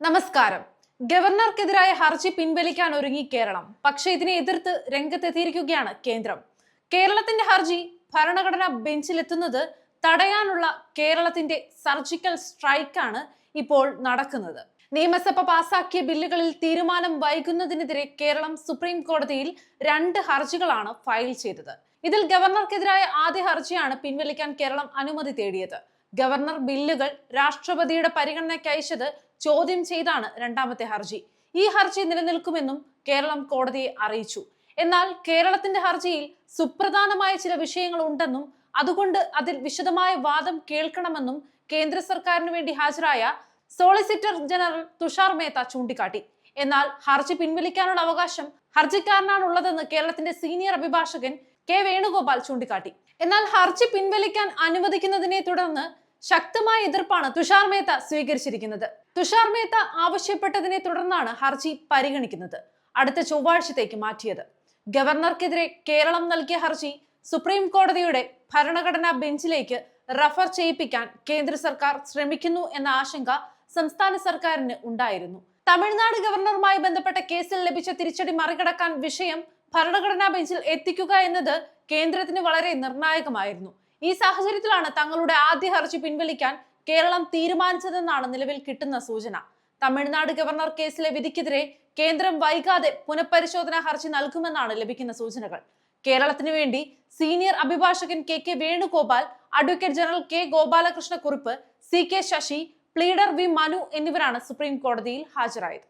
നമസ്കാരം. ഗവർണർക്കെതിരായ ഹർജി പിൻവലിക്കാൻ ഒരുങ്ങി കേരളം. പക്ഷേ ഇതിനെ എതിർത്ത് രംഗത്തെത്തിയിരിക്കുകയാണ് കേന്ദ്രം. കേരളത്തിന്റെ ഹർജി ഭരണഘടനാ ബെഞ്ചിലെത്തുന്നത് തടയാനുള്ള കേരളത്തിന്റെ സർജിക്കൽ സ്ട്രൈക്കാണ് ഇപ്പോൾ നടക്കുന്നത്. നിയമസഭ പാസാക്കിയ ബില്ലുകളിൽ തീരുമാനം വൈകുന്നതിനെതിരെ കേരളം സുപ്രീം കോടതിയിൽ രണ്ട് ഹർജികളാണ് ഫയൽ ചെയ്തത്. ഇതിൽ ഗവർണർക്കെതിരായ ആദ്യ ഹർജിയാണ് പിൻവലിക്കാൻ കേരളം അനുമതി തേടിയത്. ഗവർണർ ബില്ലുകൾ രാഷ്ട്രപതിയുടെ പരിഗണനയ്ക്ക് അയച്ചത് ചോദ്യം ചെയ്താണ് രണ്ടാമത്തെ ഹർജി. ഈ ഹർജി നിലനിൽക്കുമെന്നും കേരളം കോടതിയെ അറിയിച്ചു. എന്നാൽ കേരളത്തിന്റെ ഹർജിയിൽ സുപ്രധാനമായ ചില വിഷയങ്ങൾ ഉണ്ടെന്നും അതുകൊണ്ട് അതിൽ വിശദമായ വാദം കേൾക്കണമെന്നും കേന്ദ്ര സർക്കാരിന് വേണ്ടി ഹാജരായ സോളിസിറ്റർ ജനറൽ തുഷാർ മേത്ത ചൂണ്ടിക്കാട്ടി. എന്നാൽ ഹർജി പിൻവലിക്കാനുള്ള അവകാശം ഹർജിക്കാരനാണുള്ളതെന്ന് കേരളത്തിന്റെ സീനിയർ അഭിഭാഷകൻ കെ വേണുഗോപാൽ ചൂണ്ടിക്കാട്ടി. എന്നാൽ ഹർജി പിൻവലിക്കാൻ അനുവദിക്കുന്നതിനെ തുടർന്ന് ശക്തമായ എതിർപ്പാണ് തുഷാർ മേത്ത സ്വീകരിച്ചിരിക്കുന്നത്. തുഷാർ മേത്ത ആവശ്യപ്പെട്ടതിനെ തുടർന്നാണ് ഹർജി പരിഗണിക്കുന്നത്. അടുത്ത ചൊവ്വാഴ്ചത്തേക്ക് മാറ്റിയത്. ഗവർണർക്കെതിരെ കേരളം നൽകിയ ഹർജി സുപ്രീം കോടതിയുടെ ഭരണഘടനാ ബെഞ്ചിലേക്ക് റഫർ ചെയ്യിപ്പിക്കാൻ കേന്ദ്ര സർക്കാർ ശ്രമിക്കുന്നു എന്ന ആശങ്ക സംസ്ഥാന സർക്കാരിന് ഉണ്ടായിരുന്നു. തമിഴ്നാട് ഗവർണറുമായി ബന്ധപ്പെട്ട കേസിൽ ലഭിച്ച തിരിച്ചടി മറികടക്കാൻ വിഷയം ഭരണഘടനാ ബെഞ്ചിൽ എത്തിക്കുക എന്നത് കേന്ദ്രത്തിന് വളരെ നിർണായകമായിരുന്നു. ഈ സാഹചര്യത്തിലാണ് തങ്ങളുടെ ആദ്യ ഹർജി പിൻവലിക്കാൻ കേരളം തീരുമാനിച്ചതെന്നാണ് നിലവിൽ കിട്ടുന്ന സൂചന. തമിഴ്നാട് ഗവർണർ കേസിലെ വിധിക്കെതിരെ കേന്ദ്രം വൈകാതെ പുനഃപരിശോധനാ ഹർജി നൽകുമെന്നാണ് ലഭിക്കുന്ന സൂചനകൾ. കേരളത്തിന് വേണ്ടി സീനിയർ അഭിഭാഷകൻ K K Venugopal advocate general K Gopalakrishna Kurup C K Sasi pleader V Manu എന്നിവരാണ് സുപ്രീം കോടതിയിൽ ഹാജരായത്.